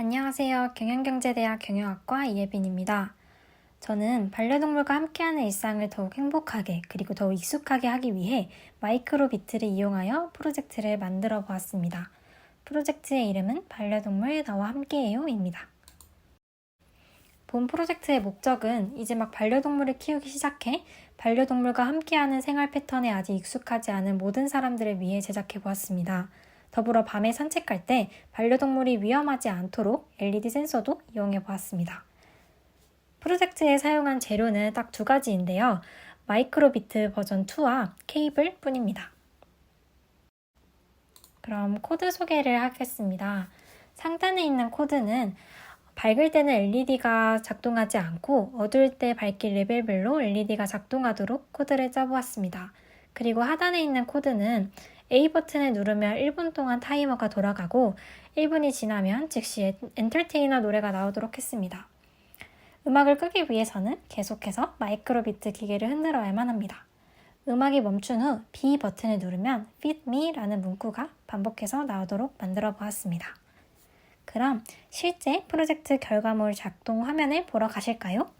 안녕하세요. 경영경제대학 경영학과 이예빈입니다. 저는 반려동물과 함께하는 일상을 더욱 행복하게 그리고 더욱 익숙하게 하기 위해 마이크로 비트를 이용하여 프로젝트를 만들어 보았습니다. 프로젝트의 이름은 반려동물 나와 함께해요입니다. 본 프로젝트의 목적은 이제 막 반려동물을 키우기 시작해 반려동물과 함께하는 생활 패턴에 아직 익숙하지 않은 모든 사람들을 위해 제작해 보았습니다. 더불어 밤에 산책할 때 반려동물이 위험하지 않도록 LED 센서도 이용해 보았습니다. 프로젝트에 사용한 재료는 딱 두 가지인데요. 마이크로비트 버전 2와 케이블 뿐입니다. 그럼 코드 소개를 하겠습니다. 상단에 있는 코드는 밝을 때는 LED가 작동하지 않고 어두울 때 밝기 레벨별로 LED가 작동하도록 코드를 짜보았습니다. 그리고 하단에 있는 코드는 A 버튼을 누르면 1분 동안 타이머가 돌아가고 1분이 지나면 즉시 엔터테이너 노래가 나오도록 했습니다. 음악을 끄기 위해서는 계속해서 마이크로 비트 기계를 흔들어야만 합니다. 음악이 멈춘 후 B 버튼을 누르면 Feed Me라는 문구가 반복해서 나오도록 만들어 보았습니다. 그럼 실제 프로젝트 결과물 작동 화면을 보러 가실까요?